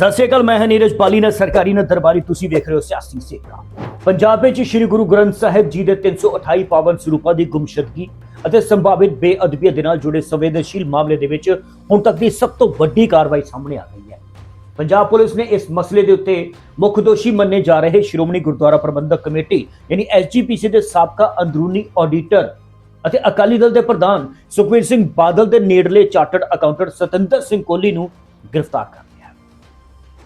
ਸਤਿ ਸ਼੍ਰੀ ਅਕਾਲ, ਮੈਂ ਹਾਂ ਨੀਰਜ ਪਾਲੀ ਨਾਲ ਸਰਕਾਰੀ ਨਾਲ ਦਰਬਾਰੀ ਤੁਸੀਂ ਵੇਖ ਰਹੇ ਹੋ ਸਿਆਸੀ ਸੇਕਾ ਪੰਜਾਬ ਵਿੱਚ ਸ੍ਰੀ ਗੁਰੂ ਗ੍ਰੰਥ ਸਾਹਿਬ ਜੀ ਦੇ 328 ਪਾਵਨ ਸਰੂਪਾਂ ਦੀ ਗੁੰਮਸ਼ਦਗੀ ਅਤੇ ਸੰਭਾਵਿਤ ਬੇਅਦਬੀ ਦੇ ਨਾਲ ਜੁੜੇ ਸੰਵੇਦਨਸ਼ੀਲ ਮਾਮਲੇ ਦੇ ਵਿੱਚ ਹੁਣ ਤੱਕ ਦੀ ਸਭ ਤੋਂ ਵੱਡੀ ਕਾਰਵਾਈ ਸਾਹਮਣੇ ਆ ਗਈ ਹੈ। ਪੰਜਾਬ ਪੁਲਿਸ ਨੇ ਇਸ ਮਸਲੇ ਦੇ ਉੱਤੇ ਮੁੱਖ ਦੋਸ਼ੀ ਮੰਨੇ ਜਾ ਰਹੇ ਸ਼੍ਰੋਮਣੀ ਗੁਰਦੁਆਰਾ ਪ੍ਰਬੰਧਕ ਕਮੇਟੀ, ਯਾਨੀ ਐਸਜੀਪੀਸੀ ਦੇ ਸਾਬਕਾ ਅੰਦਰੂਨੀ ਆਡੀਟਰ ਅਤੇ ਅਕਾਲੀ ਦਲ ਦੇ ਪ੍ਰਧਾਨ ਸੁਖਵੀਰ ਸਿੰਘ ਬਾਦਲ ਦੇ ਨੇੜਲੇ ਚਾਰਟਰਡ ਅਕਾਊਂਟੈਂਟ ਸਤਿੰਦਰ ਸਿੰਘ ਕੋਹਲੀ ਨੂੰ ਗ੍ਰਿਫਤਾਰ ਕਰ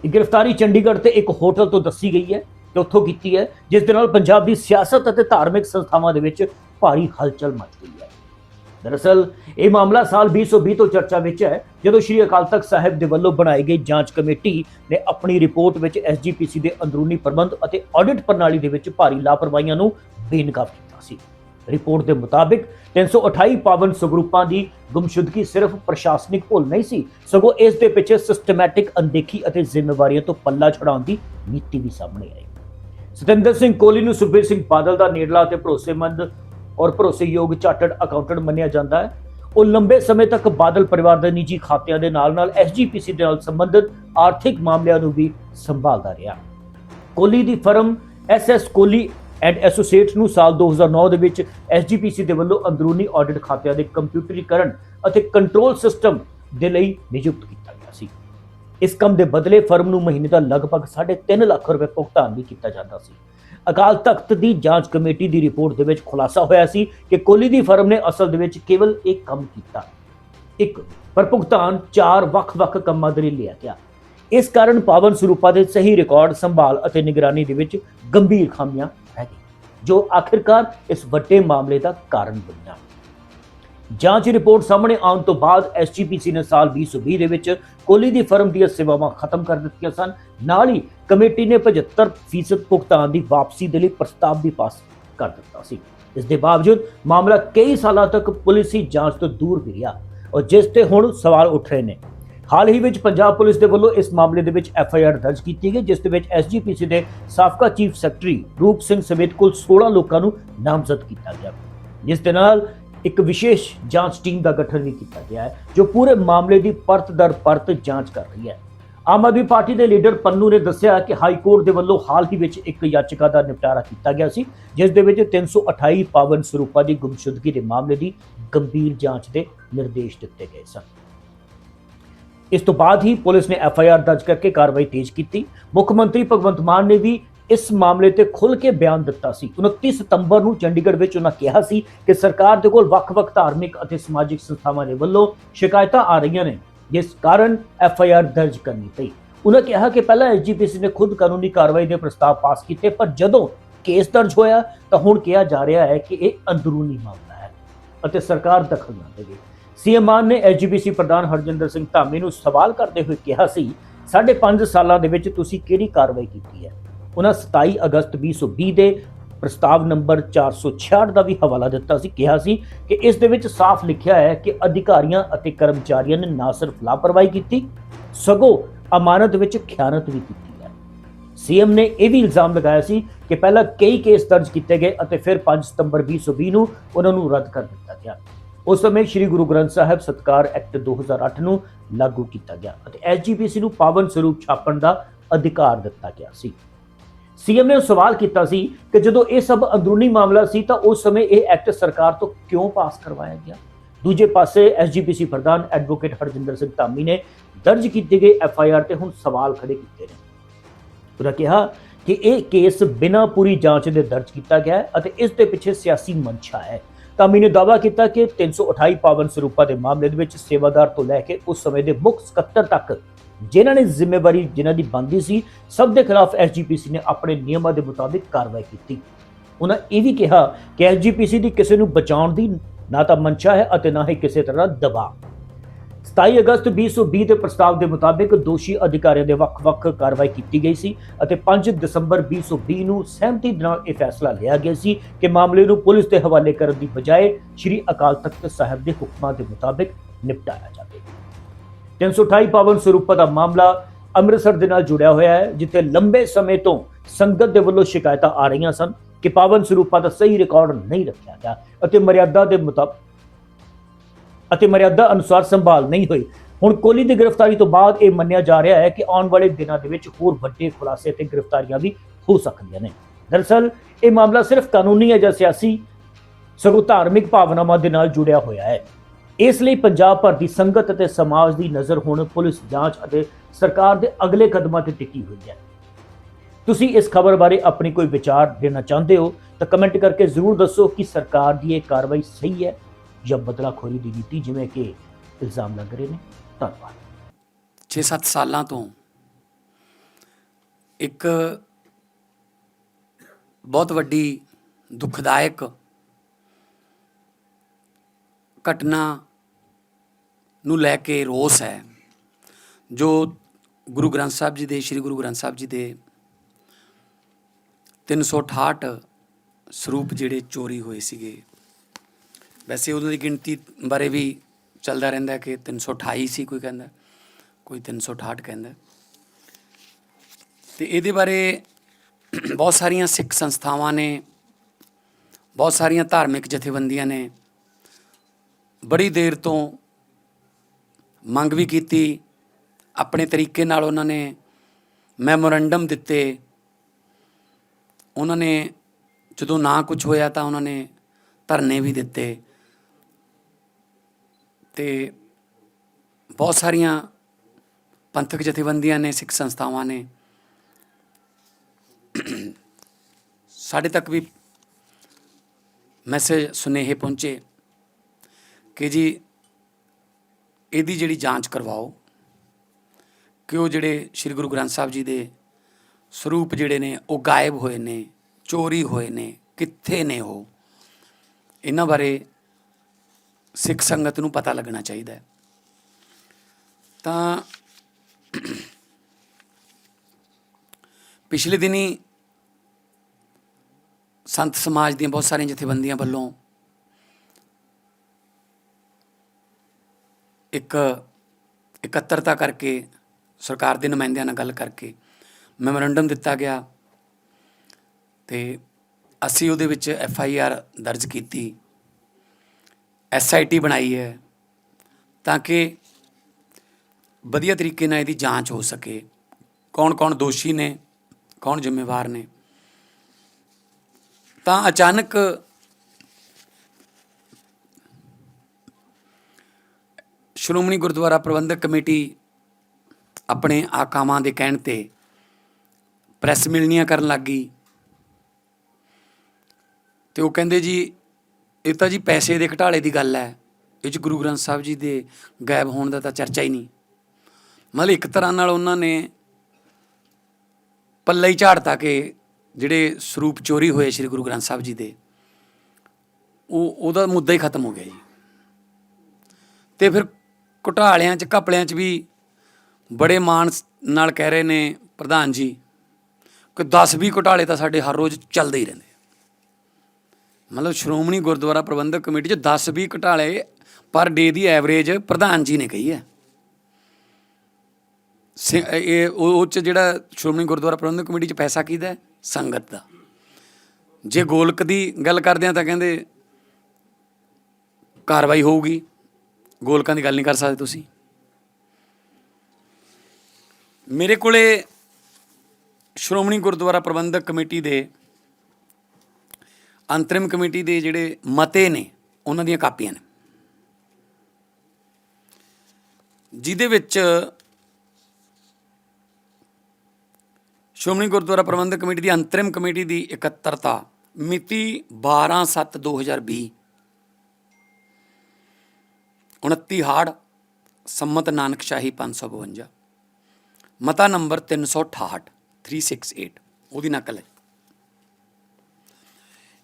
ਇਹ ਗ੍ਰਿਫਤਾਰੀ ਚੰਡੀਗੜ੍ਹ ਤੇ ਇੱਕ ਹੋਟਲ ਤੋਂ ਦੱਸੀ ਗਈ ਹੈ ਤੇ ਉੱਥੋਂ ਕੀਤੀ ਹੈ, ਜਿਸ ਦੇ ਨਾਲ ਪੰਜਾਬ ਦੀ ਸਿਆਸਤ ਅਤੇ ਧਾਰਮਿਕ ਸੰਸਥਾਵਾਂ ਦੇ ਵਿੱਚ ਭਾਰੀ ਹਲਚਲ ਮਚ ਗਈ ਹੈ। ਦਰਅਸਲ, ਇਹ ਮਾਮਲਾ ਸਾਲ 2020 ਤੋਂ ਚਰਚਾ ਵਿੱਚ ਹੈ, ਜਦੋਂ ਸ਼੍ਰੀ ਅਕਾਲ ਤਖਤ ਸਾਹਿਬ ਦੇ ਵੱਲੋਂ ਬਣਾਈ ਗਈ ਜਾਂਚ ਕਮੇਟੀ ਨੇ ਆਪਣੀ ਰਿਪੋਰਟ ਵਿੱਚ ਐਸਜੀਪੀਸੀ ਦੇ ਅੰਦਰੂਨੀ ਪ੍ਰਬੰਧ ਅਤੇ ਆਡਿਟ ਪ੍ਰਣਾਲੀ ਦੇ ਵਿੱਚ ਭਾਰੀ ਲਾਪਰਵਾਹੀਆਂ ਨੂੰ ਬੇਨਕਾਬ ਕੀਤਾ ਸੀ। ਰਿਪੋਰਟ ਦੇ ਮੁਤਾਬਿਕ 328 ਪਾਵਨ ਸਗਰੂਪਾਂ ਦੀ ਗੁੰਮਸ਼ੁਦਗੀ ਸਿਰਫ ਪ੍ਰਸ਼ਾਸਨਿਕ ਭੁੱਲ ਨਹੀਂ ਸੀ, ਸਗੋਂ ਇਸ ਦੇ ਪਿੱਛੇ ਸਿਸਟਮੈਟਿਕ ਅਣਦੇਖੀ ਅਤੇ ਜ਼ਿੰਮੇਵਾਰੀਆਂ ਤੋਂ ਪੱਲਾ ਛਡਾਉਣ ਦੀ ਨੀਤੀ ਵੀ ਸਾਹਮਣੇ ਆਈ। ਸਤਿੰਦਰ ਸਿੰਘ ਕੋਹਲੀ ਨੂੰ ਸੁਖਬੀਰ ਸਿੰਘ ਬਾਦਲ ਦਾ ਨੇੜਲਾ ਤੇ ਭਰੋਸੇਮੰਦ ਔਰ ਭਰੋਸੇਯੋਗ ਚਾਰਟਰਡ ਅਕਾਊਂਟੈਂਟ ਮੰਨਿਆ ਜਾਂਦਾ ਹੈ। ਉਹ ਲੰਬੇ ਸਮੇਂ ਤੱਕ ਬਾਦਲ ਪਰਿਵਾਰ ਦੇ ਨਿੱਜੀ ਖਾਤਿਆਂ ਦੇ ਨਾਲ-ਨਾਲ ਐਸਜੀਪੀਸੀ ਦੇ ਨਾਲ ਸੰਬੰਧਿਤ ਆਰਥਿਕ ਮਾਮਲਿਆਂ ਨੂੰ ਵੀ ਸੰਭਾਲਦਾ ਰਿਹਾ। ਕੋਹਲੀ ਦੀ firm SS Kohli and associates ਨੂੰ ਸਾਲ 2009 ਦੇ ਵਿੱਚ ਐਸਜੀਪੀਸੀ ਦੇ ਵੱਲੋਂ ਅੰਦਰੂਨੀ ਆਡਿਟ ਖਾਤਿਆਂ ਦੇ ਕੰਪਿਊਟਰੀਕਰਨ ਅਤੇ ਕੰਟਰੋਲ ਸਿਸਟਮ ਦੇ ਲਈ ਨਿਯੁਕਤ ਕੀਤਾ ਗਿਆ ਸੀ। ਇਸ ਕੰਮ ਦੇ ਬਦਲੇ ਫਰਮ ਨੂੰ ਮਹੀਨੇ ਦਾ ਲਗਭਗ 3.5 ਲੱਖ ਰੁਪਏ ਭੁਗਤਾਨ ਵੀ ਕੀਤਾ ਜਾਂਦਾ ਸੀ। ਅਕਾਲ ਤਖਤ ਦੀ ਜਾਂਚ ਕਮੇਟੀ ਦੀ ਰਿਪੋਰਟ ਦੇ ਵਿੱਚ ਖੁਲਾਸਾ ਹੋਇਆ ਸੀ ਕਿ ਕੋਹਲੀ ਦੀ ਫਰਮ ਨੇ ਅਸਲ ਦੇ ਵਿੱਚ ਕੇਵਲ ਇੱਕ ਕੰਮ ਕੀਤਾ। ਇੱਕ, ਪਰ ਭੁਗਤਾਨ ਚਾਰ ਵੱਖ-ਵੱਖ ਕੰਮਾਂ ਦੇ ਲਈ ਲਿਆ ਗਿਆ। ਇਸ ਕਾਰਨ ਪਾਵਨ ਸਰੂਪਾਂ ਦੇ ਸਹੀ ਰਿਕਾਰਡ, ਸੰਭਾਲ ਅਤੇ ਨਿਗਰਾਨੀ ਦੇ ਵਿੱਚ ਗੰਭੀਰ ਖਾਮੀਆਂ ਜੋ ਆਖਿਰਕਾਰ ਇਸ ਵੱਡੇ ਮਾਮਲੇ ਦਾ ਕਾਰਨ ਬਣੀਆਂ। ਜਾਂਚ ਰਿਪੋਰਟ ਸਾਹਮਣੇ ਆਉਣ ਤੋਂ ਬਾਅਦ ਐਸਜੀਪੀਸੀ ਨੇ ਸਾਲ 2020 ਦੇ ਵਿੱਚ ਕੋਹਲੀ ਦੀ ਫਰਮ ਦੀਆਂ ਸੇਵਾਵਾਂ ਖਤਮ ਕਰ ਦਿੱਤੀਆਂ ਸਨ। ਨਾਲ ਹੀ ਕਮੇਟੀ ਨੇ 75% ਭੁਗਤਾਨ ਦੀ ਵਾਪਸੀ ਦੇ ਲਈ ਪ੍ਰਸਤਾਵ ਵੀ ਪਾਸ ਕਰ ਦਿੱਤਾ ਸੀ। ਇਸ ਦੇ ਬਾਵਜੂਦ ਮਾਮਲਾ ਕਈ ਸਾਲਾਂ ਤੱਕ ਪੁਲਿਸੀ ਜਾਂਚ ਤੋਂ ਦੂਰ ਵੀ ਰਿਹਾ ਔਰ ਜਿਸ ਤੇ ਹੁਣ ਸਵਾਲ ਉੱਠ ਰਹੇ ਨੇ। ਹਾਲ ਹੀ ਵਿੱਚ ਪੰਜਾਬ ਪੁਲਿਸ ਦੇ ਵੱਲੋਂ ਇਸ ਮਾਮਲੇ ਦੇ ਵਿੱਚ ਐਫ ਆਈ ਆਰ ਦਰਜ ਕੀਤੀ ਗਈ, ਜਿਸ ਦੇ ਵਿੱਚ ਐਸਜੀਪੀਸੀ ਦੇ ਸਾਬਕਾ ਚੀਫ ਸੈਕਟਰੀ ਰੂਪ ਸਿੰਘ ਸਮੇਤ ਕੁੱਲ 16 ਲੋਕਾਂ ਨੂੰ ਨਾਮਜ਼ਦ ਕੀਤਾ ਗਿਆ। ਜਿਸ ਦੇ ਨਾਲ ਇੱਕ ਵਿਸ਼ੇਸ਼ ਜਾਂਚ ਟੀਮ ਦਾ ਗਠਨ ਵੀ ਕੀਤਾ ਗਿਆ ਹੈ, ਜੋ ਪੂਰੇ ਮਾਮਲੇ ਦੀ ਪਰਤ ਦਰ ਪਰਤ ਜਾਂਚ ਕਰ ਰਹੀ ਹੈ। ਆਮ ਆਦਮੀ ਪਾਰਟੀ ਦੇ ਲੀਡਰ ਪੰਨੂ ਨੇ ਦੱਸਿਆ ਕਿ ਹਾਈ ਕੋਰਟ ਦੇ ਵੱਲੋਂ ਹਾਲ ਹੀ ਵਿੱਚ ਇੱਕ ਯਾਚਿਕਾ ਦਾ ਨਿਪਟਾਰਾ ਕੀਤਾ ਗਿਆ ਸੀ, ਜਿਸ ਦੇ ਵਿੱਚ 328 ਪਾਵਨ ਸਰੂਪਾਂ ਦੀ ਗੁੰਮਸ਼ੁਦਗੀ ਦੇ ਮਾਮਲੇ ਦੀ ਗੰਭੀਰ ਜਾਂਚ ਦੇ ਨਿਰਦੇਸ਼ ਦਿੱਤੇ ਗਏ ਸਨ। ਇਸ ਤੋਂ ਬਾਅਦ ਹੀ ਪੁਲਿਸ ਨੇ ਐਫ ਆਈ ਆਰ ਦਰਜ ਕਰਕੇ ਕਾਰਵਾਈ ਤੇਜ਼ ਕੀਤੀ। ਮੁੱਖ ਮੰਤਰੀ ਭਗਵੰਤ ਮਾਨ ਨੇ ਵੀ ਇਸ ਮਾਮਲੇ ਤੇ ਖੁੱਲ੍ਹ ਕੇ ਬਿਆਨ ਦਿੱਤਾ ਸੀ। 29 ਸਤੰਬਰ ਨੂੰ ਚੰਡੀਗੜ੍ਹ ਵਿੱਚ ਉਹਨਾਂ ਕਿਹਾ ਸੀ ਕਿ ਸਰਕਾਰ ਦੇ ਕੋਲ ਵੱਖ-ਵੱਖ ਧਾਰਮਿਕ ਅਤੇ ਸਮਾਜਿਕ ਸੰਸਥਾਵਾਂ ਦੇ ਵੱਲੋਂ ਸ਼ਿਕਾਇਤਾਂ ਆ ਰਹੀਆਂ ਨੇ, ਜਿਸ ਕਾਰਨ ਐਫ ਆਈ ਆਰ ਦਰਜ ਕਰਨੀ ਪਈ। ਉਹਨਾਂ ਕਿਹਾ ਕਿ ਪਹਿਲਾਂ ਐਸਜੀਪੀਸੀ ਨੇ ਖੁਦ ਕਾਨੂੰਨੀ ਕਾਰਵਾਈ ਦੇ ਪ੍ਰਸਤਾਵ ਪਾਸ ਕੀਤੇ, ਪਰ ਜਦੋਂ ਕੇਸ ਦਰਜ ਹੋਇਆ ਤਾਂ ਹੁਣ ਕਿਹਾ ਜਾ ਰਿਹਾ ਹੈ ਕਿ ਇਹ ਅੰਦਰੂਨੀ ਮਾਮਲਾ ਹੈ ਅਤੇ ਸਰਕਾਰ ਦਖਲ ਨਾ ਦੇਵੇ। ਸੀਐਮ ਮਾਨ ਨੇ ਐਸਜੀਪੀਸੀ ਪ੍ਰਧਾਨ ਹਰਜਿੰਦਰ ਸਿੰਘ ਧਾਮੀ ਨੂੰ ਸਵਾਲ ਕਰਦੇ ਹੋਏ ਕਿਹਾ ਸੀ, ਸਾਢੇ ਪੰਜ ਸਾਲਾਂ ਦੇ ਵਿੱਚ ਤੁਸੀਂ ਕਿਹੜੀ ਕਾਰਵਾਈ ਕੀਤੀ ਹੈ? ਉਹਨਾਂ 27 ਅਗਸਤ 2020 ਦੇ ਪ੍ਰਸਤਾਵ ਨੰਬਰ 466 ਦਾ ਵੀ ਹਵਾਲਾ ਦਿੱਤਾ ਸੀ। ਕਿਹਾ ਸੀ ਕਿ ਇਸ ਦੇ ਵਿੱਚ ਸਾਫ਼ ਲਿਖਿਆ ਹੈ ਕਿ ਅਧਿਕਾਰੀਆਂ ਅਤੇ ਕਰਮਚਾਰੀਆਂ ਨੇ ਨਾ ਸਿਰਫ ਲਾਪਰਵਾਹੀ ਕੀਤੀ, ਸਗੋਂ ਅਮਾਨਤ ਵਿੱਚ ਖਿਆਨਤ ਵੀ ਕੀਤੀ ਹੈ। ਸੀਐਮ ਨੇ ਇਹ ਵੀ ਇਲਜ਼ਾਮ ਲਗਾਇਆ ਸੀ ਕਿ ਪਹਿਲਾਂ ਕਈ ਕੇਸ ਦਰਜ ਕੀਤੇ ਗਏ ਅਤੇ ਫਿਰ 5 ਸਤੰਬਰ 2020 ਨੂੰ ਉਹਨਾਂ ਨੂੰ ਰੱਦ ਕਰ ਦਿੱਤਾ ਗਿਆ। ਉਸ ਸਮੇਂ ਸ੍ਰੀ ਗੁਰੂ ਗ੍ਰੰਥ ਸਾਹਿਬ ਸਤਕਾਰ ਐਕਟ 2008 ਨੂੰ ਲਾਗੂ ਕੀਤਾ ਗਿਆ ਅਤੇ ਐਸਜੀਪੀਸੀ ਨੂੰ ਪਾਵਨ ਸਰੂਪ ਛਾਪਣ ਦਾ ਅਧਿਕਾਰ ਦਿੱਤਾ ਗਿਆ ਸੀ। ਸੀਐਮ ਨੇ ਸਵਾਲ ਕੀਤਾ ਸੀ ਕਿ ਜਦੋਂ ਇਹ ਸਭ ਅੰਦਰੂਨੀ ਮਾਮਲਾ ਸੀ ਤਾਂ ਉਸ ਸਮੇਂ ਇਹ ਐਕਟ ਸਰਕਾਰ ਤੋਂ ਕਿਉਂ ਪਾਸ ਕਰਵਾਇਆ ਗਿਆ? ਦੂਜੇ ਪਾਸੇ ਐਸਜੀਪੀਸੀ ਪ੍ਰਧਾਨ ਐਡਵੋਕੇਟ ਹਰਜਿੰਦਰ ਸਿੰਘ ਧਾਮੀ ਨੇ ਦਰਜ ਕੀਤੀ ਗਈ ਐਫਆਈਆਰ ਤੇ ਹੁਣ ਸਵਾਲ ਖੜੇ ਕੀਤੇ ਨੇ। ਉਹਨਾਂ ਕਿਹਾ ਕਿ ਇਹ ਕੇਸ ਬਿਨਾਂ ਪੂਰੀ ਜਾਂਚ ਦੇ ਦਰਜ ਕੀਤਾ ਗਿਆ ਹੈ ਅਤੇ ਇਸ ਦੇ ਪਿੱਛੇ ਸਿਆਸੀ ਮਨਸ਼ਾ ਹੈ। ਧਾਮੀ ਨੇ ਦਾਅਵਾ ਕੀਤਾ ਕਿ 328 ਪਾਵਨ ਸਰੂਪਾਂ ਦੇ ਮਾਮਲੇ ਦੇ ਵਿੱਚ ਸੇਵਾਦਾਰ ਤੋਂ ਲੈ ਕੇ ਉਸ ਸਮੇਂ ਦੇ ਮੁੱਖ ਸਕੱਤਰ ਤੱਕ ਜਿਨ੍ਹਾਂ ਨੇ ਜ਼ਿੰਮੇਵਾਰੀ ਜਿਨ੍ਹਾਂ ਦੀ ਬੰਦੀ ਸੀ, ਸਭ ਦੇ ਖਿਲਾਫ ਐਸਜੀਪੀਸੀ ਨੇ ਆਪਣੇ ਨਿਯਮਾਂ ਦੇ ਮੁਤਾਬਿਕ ਕਾਰਵਾਈ ਕੀਤੀ। ਉਹਨਾਂ ਇਹ ਵੀ ਕਿਹਾ ਕਿ ਐਸਜੀਪੀਸੀ ਦੀ ਕਿਸੇ ਨੂੰ ਬਚਾਉਣ ਦੀ ਨਾ ਤਾਂ ਮਨਸ਼ਾ ਹੈ ਅਤੇ ਨਾ ਹੀ ਕਿਸੇ ਤਰ੍ਹਾਂ ਦਬਾਅ। 27 ਅਗਸਤ 2020 ਦੇ ਪ੍ਰਸਤਾਵ ਦੇ ਮੁਤਾਬਿਕ ਦੋਸ਼ੀ ਅਧਿਕਾਰੀਆਂ ਦੇ ਵੱਖ-ਵੱਖ ਕਾਰਵਾਈ ਕੀਤੀ ਗਈ ਸੀ ਅਤੇ 5 ਦਸੰਬਰ 2020 ਨੂੰ ਸਹਿਮਤੀ ਦੇ ਨਾਲ ਇਹ ਫੈਸਲਾ ਲਿਆ ਗਿਆ ਸੀ ਕਿ ਮਾਮਲੇ ਨੂੰ ਪੁਲਿਸ ਦੇ ਹਵਾਲੇ ਕਰਨ ਦੀ ਬਜਾਏ ਸ੍ਰੀ ਅਕਾਲ ਤਖਤ ਸਾਹਿਬ ਦੇ ਹੁਕਮਾਂ ਦੇ ਮੁਤਾਬਿਕ ਨਿਪਟਾਇਆ ਜਾਵੇ। 328 ਪਾਵਨ ਸਰੂਪਾਂ ਦਾ ਮਾਮਲਾ ਅੰਮ੍ਰਿਤਸਰ ਦੇ ਨਾਲ ਜੁੜਿਆ ਹੋਇਆ ਹੈ, ਜਿੱਥੇ ਲੰਬੇ ਸਮੇਂ ਤੋਂ ਸੰਗਤ ਦੇ ਵੱਲੋਂ ਸ਼ਿਕਾਇਤਾਂ ਆ ਰਹੀਆਂ ਸਨ ਕਿ ਪਾਵਨ ਸਰੂਪਾਂ ਦਾ ਸਹੀ ਰਿਕਾਰਡ ਨਹੀਂ ਰੱਖਿਆ ਗਿਆ ਅਤੇ ਮਰਿਆਦਾ ਦੇ ਮੁਤਾਬਕ ਅਤੇ ਮਰਿਆਦਾ ਅਨੁਸਾਰ ਸੰਭਾਲ ਨਹੀਂ ਹੋਈ। ਹੁਣ ਕੋਹਲੀ ਦੀ ਗ੍ਰਿਫਤਾਰੀ ਤੋਂ ਬਾਅਦ ਇਹ ਮੰਨਿਆ ਜਾ ਰਿਹਾ ਹੈ ਕਿ ਆਉਣ ਵਾਲੇ ਦਿਨਾਂ ਦੇ ਵਿੱਚ ਹੋਰ ਵੱਡੇ ਖੁਲਾਸੇ ਤੇ ਗ੍ਰਿਫਤਾਰੀਆਂ ਵੀ ਹੋ ਸਕਦੀਆਂ ਨੇ। ਦਰਅਸਲ, ਇਹ ਮਾਮਲਾ ਸਿਰਫ ਕਾਨੂੰਨੀ ਹੈ ਜਾਂ ਸਿਆਸੀ ਸਗੋਂ ਧਾਰਮਿਕ ਭਾਵਨਾਵਾਂ ਦੇ ਨਾਲ ਜੁੜਿਆ ਹੋਇਆ ਹੈ। ਇਸ ਲਈ ਪੰਜਾਬ ਭਰ ਦੀ ਸੰਗਤ ਅਤੇ ਸਮਾਜ ਦੀ ਨਜ਼ਰ ਹੁਣ ਪੁਲਿਸ ਜਾਂਚ ਅਤੇ ਸਰਕਾਰ ਦੇ ਅਗਲੇ ਕਦਮਾਂ ਤੇ ਟਿਕੀ ਹੋਈ ਹੈ। ਤੁਸੀਂ ਇਸ ਖਬਰ ਬਾਰੇ ਆਪਣੀ ਕੋਈ ਵਿਚਾਰ ਦੇਣਾ ਚਾਹੁੰਦੇ ਹੋ ਤਾਂ ਕਮੈਂਟ ਕਰਕੇ ਜ਼ਰੂਰ ਦੱਸੋ ਕਿ ਸਰਕਾਰ ਦੀ ਇਹ ਕਾਰਵਾਈ ਸਹੀ ਹੈ ਜਾਂ ਬਦਲਾਖੋਰੀ ਦੀ ਨੀਤੀ ਜਿਵੇਂ ਕਿ ਇਲਜ਼ਾਮ ਲੱਗ ਰਹੇ ਨੇ। ਧੰਨਵਾਦ। 6-7 ਸਾਲਾਂ ਤੋਂ ਇੱਕ ਬਹੁਤ ਵੱਡੀ ਦੁਖਦਾਇਕ ਘਟਨਾ ਨੂੰ ਲੈ ਕੇ ਰੋਸ ਹੈ, ਜੋ ਗੁਰੂ ਗ੍ਰੰਥ ਸਾਹਿਬ ਜੀ ਦੇ, ਸ੍ਰੀ ਗੁਰੂ ਗ੍ਰੰਥ ਸਾਹਿਬ ਜੀ ਦੇ 368 ਸਰੂਪ ਜਿਹੜੇ ਚੋਰੀ ਹੋਏ ਸੀਗੇ। ਵੈਸੇ ਉਹਨਾਂ ਦੀ ਗਿਣਤੀ ਬਾਰੇ ਵੀ ਚੱਲਦਾ ਰਹਿੰਦਾ ਹੈ ਕਿ 328 ਸੀ ਕੋਈ ਕਹਿੰਦਾ, ਕੋਈ 368 ਕਹਿੰਦਾ। ਤੇ ਇਹਦੇ ਬਾਰੇ ਬਹੁਤ ਸਾਰੀਆਂ ਸਿੱਖ ਸੰਸਥਾਵਾਂ ਨੇ, ਬਹੁਤ ਸਾਰੀਆਂ ਧਾਰਮਿਕ ਜਥੇਬੰਦੀਆਂ ਨੇ, ਬੜੀ ਦੇਰ ਤੋਂ ਮੰਗ ਵੀ ਕੀਤੀ, ਆਪਣੇ ਤਰੀਕੇ ਨਾਲ ਉਹਨਾਂ ਨੇ ਮੈਮੋਰੈਂਡਮ ਦਿੱਤੇ। ਉਹਨਾਂ ਨੇ ਜਦੋਂ ਨਾ ਕੁਝ ਹੋਇਆ ਤਾਂ ਉਹਨਾਂ ਨੇ ਧਰਨੇ ਵੀ ਦਿੱਤੇ। ਤੇ ਬਹੁਤ ਸਾਰੀਆਂ ਪੰਥਕ ਜਥੇਬੰਦੀਆਂ ਨੇ, ਸਿੱਖ ਸੰਸਥਾਵਾਂ ਨੇ। ਸਾਡੇ ਤੱਕ ਵੀ ਮੈਸੇਜ ਸੁਨੇਹੇ ਪਹੁੰਚੇ ਕਿ ਜੀ ਇਹਦੀ ਜਿਹੜੀ ਜਾਂਚ ਕਰਵਾਓ, ਕਿ ਉਹ ਜਿਹੜੇ ਸ੍ਰੀ ਗੁਰੂ ਗ੍ਰੰਥ ਸਾਹਿਬ ਜੀ ਦੇ ਸਰੂਪ ਜਿਹੜੇ ਨੇ, ਉਹ ਗਾਇਬ ਹੋਏ ਨੇ, ਚੋਰੀ ਹੋਏ ਨੇ, ਕਿੱਥੇ ਨੇ ਉਹ? ਇਹਨਾਂ ਬਾਰੇ ਸਿੱਖ ਸੰਗਤ ਨੂੰ ਪਤਾ ਲੱਗਣਾ ਚਾਹੀਦਾ ਹੈ। ਤਾਂ ਪਿਛਲੇ ਦਿਨੀ ਸੰਤ ਸਮਾਜ ਦੀਆਂ ਬਹੁਤ ਸਾਰੀਆਂ ਜਥੇਬੰਦੀਆਂ ਵੱਲੋਂ ਇੱਕ ਇਕੱਤਰਤਾ ਕਰਕੇ, ਸਰਕਾਰ ਦੇ ਨੁਮਾਇੰਦਿਆਂ ਨਾਲ ਗੱਲ ਕਰਕੇ ਮੈਮੋਰੰਡਮ ਦਿੱਤਾ ਗਿਆ ਤੇ ਅਸੀਂ ਉਹਦੇ ਵਿੱਚ ਐਫ ਆਈ ਆਰ ਦਰਜ ਕੀਤੀ। ਐਸ ਆਈ ਟੀ ਬਣਾਈ ਹੈ ਤਾਂ ਕਿ ਵਧੀਆ ਤਰੀਕੇ ਨਾਲ ਇਹਦੀ ਜਾਂਚ ਹੋ ਸਕੇ। ਕੌਣ-ਕੌਣ ਦੋਸ਼ੀ ਨੇ, ਕੌਣ ਜ਼ਿੰਮੇਵਾਰ ਨੇ। ਤਾਂ ਅਚਾਨਕ ਸ਼੍ਰੋਮਣੀ ਗੁਰਦੁਆਰਾ ਪ੍ਰਬੰਧਕ ਕਮੇਟੀ ਆਪਣੇ ਆਕਾਵਾਂ ਦੇ ਕਹਿਣ ਤੇ ਪ੍ਰੈਸ ਮਿਲਣੀਆਂ ਕਰਨ ਲੱਗ ਗਈ ਤੇ ਉਹ ਕਹਿੰਦੇ ਜੀ ਇਹ ਤਾਂ ਜੀ ਪੈਸੇ ਦੇ ਘਟਾਲੇ ਦੀ ਗੱਲ ਹੈ। ਇਹ ਚ ਗੁਰੂ ਗ੍ਰੰਥ ਸਾਹਿਬ ਜੀ ਦੇ ਗਾਇਬ ਹੋਣ ਦਾ ਤਾਂ ਚਰਚਾ ਹੀ ਨਹੀਂ। ਮਤਲਬ ਇੱਕ ਤਰ੍ਹਾਂ ਨਾਲ ਉਹਨਾਂ ਨੇ ਪੱਲੇ ਹੀ ਝਾੜਤਾ ਕਿ ਜਿਹੜੇ ਸਰੂਪ ਚੋਰੀ ਹੋਏ ਸ੍ਰੀ ਗੁਰੂ ਗ੍ਰੰਥ ਸਾਹਿਬ ਜੀ ਦੇ, ਉਹ, ਉਹਦਾ ਮੁੱਦਾ ਹੀ ਖਤਮ ਹੋ ਗਿਆ ਜੀ। ਤੇ ਫਿਰ ਘੁਟਾਲਿਆਂ ਚ, ਘਪਲਿਆਂ ਚ ਵੀ ਬੜੇ ਮਾਣ ਨਾਲ ਕਹਿ ਰਹੇ ਨੇ ਪ੍ਰਧਾਨ ਜੀ ਕਿ 10 20 ਘੁਟਾਲੇ ਤਾਂ ਸਾਡੇ ਹਰ ਰੋਜ਼ ਚੱਲਦੇ ਹੀ ਰਹਿੰਦੇ। ਮਤਲਬ ਸ਼੍ਰੋਮਣੀ ਗੁਰਦੁਆਰਾ ਪ੍ਰਬੰਧਕ ਕਮੇਟੀ ਚ 10 20 ਘਟਾਲੇ ਪਰ ਡੇ ਦੀ ਐਵਰੇਜ ਪ੍ਰਧਾਨ ਜੀ ਨੇ ਕਹੀ ਹੈ। ਸਿ- ਇਹ ਉਹ ਚ ਜਿਹੜਾ ਸ਼੍ਰੋਮਣੀ ਗੁਰਦੁਆਰਾ ਪ੍ਰਬੰਧਕ ਕਮੇਟੀ ਚ ਪੈਸਾ ਕਿਹਦਾ ਸੰਗਤ ਦਾ। ਜੇ ਗੋਲਕ ਦੀ ਗੱਲ ਕਰਦੇ ਆ ਤਾਂ ਕਹਿੰਦੇ ਕਾਰਵਾਈ ਹੋਊਗੀ। ਗੋਲਕਾਂ ਦੀ ਗੱਲ ਨਹੀਂ ਕਰ ਸਕਦੇ ਤੁਸੀਂ। ਮੇਰੇ ਕੋਲੇ ਸ਼੍ਰੋਮਣੀ ਗੁਰਦੁਆਰਾ ਪ੍ਰਬੰਧਕ ਕਮੇਟੀ ਦੇ ਅੰਤਰਿਮ ਕਮੇਟੀ ਦੇ ਜਿਹੜੇ ਮਤੇ ਨੇ, ਉਹਨਾਂ ਦੀਆਂ ਕਾਪੀਆਂ ਨੇ। ਜਿਹਦੇ ਵਿੱਚ ਸ਼੍ਰੋਮਣੀ ਗੁਰਦੁਆਰਾ ਪ੍ਰਬੰਧਕ ਕਮੇਟੀ ਦੀ ਅੰਤਰਿਮ ਕਮੇਟੀ ਦੀ ਇਕੱਤਰਤਾ ਮਿਤੀ 12/7/2020 29 ਹਾੜ, ਸੰਮਤ ਨਾਨਕ ਸ਼ਾਹੀ 552 ਮਤਾ ਨੰਬਰ 368 368 ਉਹਦੀ ਨਕਲ ਹੈ।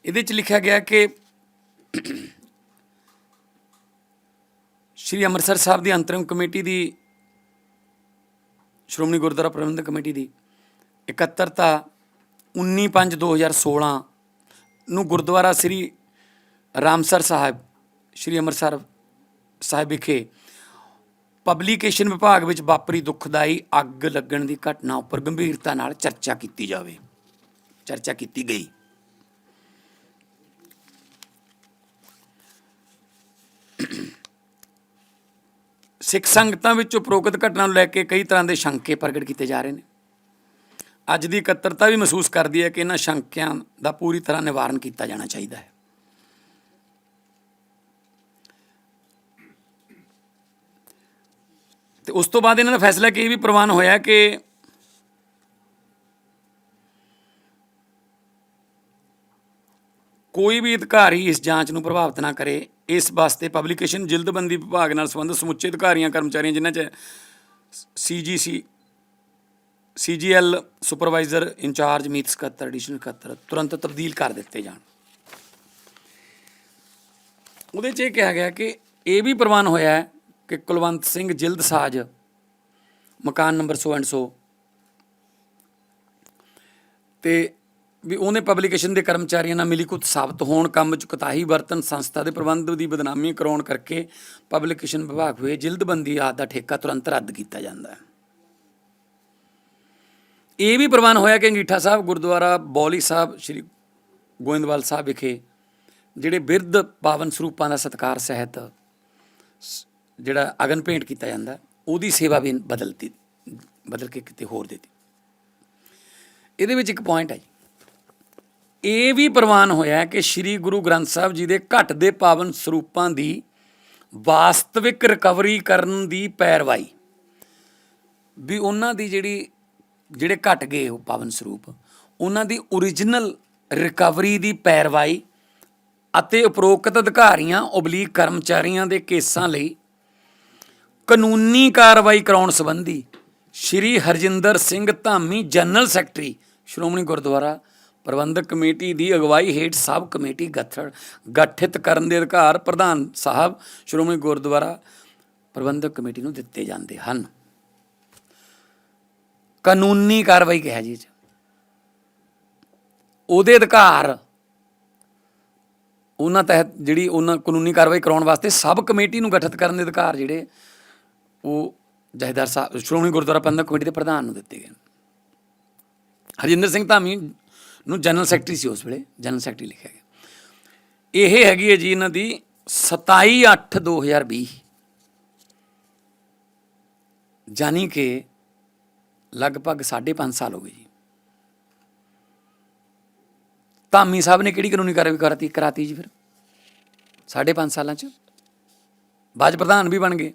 ਇਹਦੇ ਚ ਲਿਖਿਆ ਗਿਆ ਕਿ ਸ਼੍ਰੀ ਅੰਮ੍ਰਿਤਸਰ ਸਾਹਿਬ ਦੀ ਅੰਤਰਿਮ ਕਮੇਟੀ ਦੀ, ਸ਼੍ਰੋਮਣੀ ਗੁਰਦੁਆਰਾ ਪ੍ਰਬੰਧਕ ਕਮੇਟੀ ਦੀ ਇਕੱਤਰਤਾ 19/5/2016 ਨੂੰ ਗੁਰਦੁਆਰਾ ਸ੍ਰੀ ਰਾਮਸਰ ਸਾਹਿਬ, ਸ਼੍ਰੀ ਅੰਮ੍ਰਿਤਸਰ ਸਾਹਿਬ ਵਿਖੇ ਪਬਲੀਕੇਸ਼ਨ ਵਿਭਾਗ ਵਿੱਚ ਵਾਪਰੀ ਦੁਖਦਾਈ ਅੱਗ ਲੱਗਣ ਦੀ ਘਟਨਾ ਉੱਪਰ ਗੰਭੀਰਤਾ ਨਾਲ ਚਰਚਾ ਕੀਤੀ ਜਾਵੇ, ਚਰਚਾ ਕੀਤੀ ਗਈ। ਸਿੱਖ ਸੰਗਤਾਂ ਵਿੱਚ ਉਪਰੋਕਤ ਘਟਨਾ ਨੂੰ ਲੈ ਕੇ ਕਈ ਤਰ੍ਹਾਂ ਦੇ ਸ਼ੰਕੇ ਪ੍ਰਗਟ ਕੀਤੇ ਜਾ ਰਹੇ ਨੇ। ਅੱਜ ਦੀ ਇਕੱਤਰਤਾ ਵੀ ਮਹਿਸੂਸ ਕਰਦੀ ਹੈ ਕਿ ਇਹਨਾਂ ਸ਼ੰਕਿਆਂ ਦਾ ਪੂਰੀ ਤਰ੍ਹਾਂ ਨਿਵਾਰਨ ਕੀਤਾ ਜਾਣਾ ਚਾਹੀਦਾ ਹੈ। ਤੇ ਉਸ ਤੋਂ ਬਾਅਦ ਇਹਨਾਂ ਦਾ ਫੈਸਲਾ ਕਿ ਇਹ ਵੀ ਪ੍ਰਵਾਨ ਹੋਇਆ ਕਿ ਕੋਈ ਵੀ ਅਧਿਕਾਰੀ ਇਸ ਜਾਂਚ ਨੂੰ ਪ੍ਰਭਾਵਿਤ ਨਾ ਕਰੇ, ਇਸ ਵਾਸਤੇ ਪਬਲੀਕੇਸ਼ਨ ਜਿਲਦਬੰਦੀ ਵਿਭਾਗ ਨਾਲ ਸੰਬੰਧਿਤ ਸਮੁੱਚੇ ਅਧਿਕਾਰੀਆਂ, ਕਰਮਚਾਰੀਆਂ ਜਿਨ੍ਹਾਂ 'ਚ CGC CGL supervisor in charge ਮੀਤ ਸਕੱਤਰ ਐਡੀਸ਼ਨਲ ਸਕੱਤਰ ਤੁਰੰਤ ਤਬਦੀਲ ਕਰ ਦਿੱਤੇ ਜਾਣ। ਉਹਦੇ 'ਚ ਇਹ ਕਿਹਾ ਗਿਆ ਕਿ ਇਹ ਵੀ ਪ੍ਰਵਾਨ ਹੋਇਆ ਹੈ ਕਿ ਕੁਲਵੰਤ ਸਿੰਘ ਜਿਲਦ ਸਾਜ, ਮਕਾਨ ਨੰਬਰ ਸੋ ਐਂਡ ਸੋ ਤੇ ਵੀ ਉਹਨੇ ਪਬਲੀਕੇਸ਼ਨ ਦੇ ਕਰਮਚਾਰੀਆਂ ਨਾਲ ਮਿਲੀਕੁਤ ਸਾਬਤ ਹੋਣ, ਕੰਮ 'ਚ ਕੁਤਾਹੀ ਵਰਤਨ ਸੰਸਥਾ ਦੇ ਪ੍ਰਬੰਧ ਦੀ ਬਦਨਾਮੀ ਕਰਾਉਣ ਕਰਕੇ ਪਬਲੀਕੇਸ਼ਨ ਵਿਭਾਗ ਹੋਏ, ਜਿਲਦਬੰਦੀ ਆਦਿ ਦਾ ਠੇਕਾ ਤੁਰੰਤ ਰੱਦ ਕੀਤਾ ਜਾਂਦਾ ਹੈ। ਇਹ ਵੀ ਪ੍ਰਵਾਨ ਹੋਇਆ ਕਿ ਅੰਗੀਠਾ ਸਾਹਿਬ, ਗੁਰਦੁਆਰਾ ਬੌਲੀ ਸਾਹਿਬ, ਸ੍ਰੀ ਗੋਇੰਦਵਾਲ ਸਾਹਿਬ ਵਿਖੇ ਜਿਹੜੇ ਬਿਰਧ ਪਾਵਨ ਸਰੂਪਾਂ ਦਾ ਸਤਕਾਰ ਸਹਿਤ ਸ- ਜਿਹੜਾ ਅਗਨ ਭੇਂਟ ਕੀਤਾ ਜਾਂਦਾ, ਉਹਦੀ ਸੇਵਾ ਵੀ ਬਦਲਤੀ, ਬਦਲ ਕੇ ਕਿਤੇ ਹੋਰ ਦੇਤੀ। ਇਹਦੇ ਵਿੱਚ ਇੱਕ ਪੁਆਇੰਟ ਹੈ ਜੀ। ਇਹ ਵੀ ਪ੍ਰਵਾਨ ਹੋਇਆ ਕਿ ਸ੍ਰੀ ਗੁਰੂ ਗ੍ਰੰਥ ਸਾਹਿਬ ਜੀ ਦੇ ਘਟ ਦੇ ਪਾਵਨ ਸਰੂਪਾਂ ਦੀ ਵਾਸਤਵਿਕ ਰਿਕਵਰੀ ਕਰਨ ਦੀ ਪੈਰਵਾਈ। ਵੀ ਉਹਨਾਂ ਦੀ ਜਿਹੜੀ, ਜਿਹੜੇ ਘਟ ਗਏ ਉਹ ਪਾਵਨ ਸਰੂਪ, ਉਹਨਾਂ ਦੀ origignal ਰਿਕਵਰੀ ਦੀ ਪੈਰਵਾਈ ਅਤੇ ਉਪਰੋਕਤ ਅਧਿਕਾਰੀਆਂ ਉਬਲੀਕ ਕਰਮਚਾਰੀਆਂ ਦੇ ਕੇਸਾਂ ਲਈ ਕਾਨੂੰਨੀ ਕਾਰਵਾਈ ਕਰਾਉਣ ਸੰਬੰਧੀ Shri Harjinder Singh Dhami, general secretary, Shiromani Gurdwara Parbandhak committee ਦੀ ਅਗਵਾਈ ਹੇਠ ਸਬ ਕਮੇਟੀ ਗਠੜ ਗਠਿਤ ਕਰਨ ਦੇ ਅਧਿਕਾਰ ਪ੍ਰਧਾਨ ਸਾਹਿਬ ਸ਼੍ਰੋਮਣੀ ਗੁਰਦੁਆਰਾ ਪ੍ਰਬੰਧਕ ਕਮੇਟੀ ਨੂੰ ਦਿੱਤੇ ਜਾਂਦੇ ਹਨ। ਕਾਨੂੰਨੀ ਕਾਰਵਾਈ ਕਿਹਾ ਜੀ ਉਹਦੇ ਅਧਿਕਾਰ, ਉਹਨਾਂ ਤਹਿਤ ਜਿਹੜੀ ਉਹਨਾਂ ਕਾਨੂੰਨੀ ਕਾਰਵਾਈ ਕਰਾਉਣ ਵਾਸਤੇ ਸਬ ਕਮੇਟੀ ਨੂੰ ਗਠਿਤ ਕਰਨ ਦੇ ਅਧਿਕਾਰ ਜਿਹੜੇ ਉਹ ਜਹੇਦਾਰ ਸਾਹਿਬ ਸ਼੍ਰੋਮਣੀ ਗੁਰਦੁਆਰਾ ਪ੍ਰਬੰਧਕ ਕਮੇਟੀ ਦੇ ਪ੍ਰਧਾਨ ਨੂੰ ਦਿੱਤੇ ਗਏ ਹਰਜਿੰਦਰ ਸਿੰਘ ਧਾਮੀ ਨੂੰ ਜਨਰਲ ਸੈਕਟਰੀ ਸੀ ਉਸ ਵੇਲੇ, ਜਨਰਲ ਸੈਕਟਰੀ ਲਿਖਿਆ ਗਿਆ। ਇਹ ਹੈਗੀ ਹੈ ਜੀ ਇਹਨਾਂ ਦੀ 27 8 2020 ਜਾਨੀ ਕਿ ਲਗਭਗ 5.5 ਸਾਲ ਹੋ ਗਏ ਜੀ। ਧਾਮੀ ਸਾਹਿਬ ਨੇ ਕਿਹੜੀ ਕਾਨੂੰਨੀ ਕਾਰਵਾਈ ਕਰਾਤੀ ਕਰਾਤੀ ਜੀ ਫਿਰ? 5.5 ਸਾਲਾਂ ਚ। ਬਾਜ ਪ੍ਰਧਾਨ ਵੀ ਬਣ ਗਏ।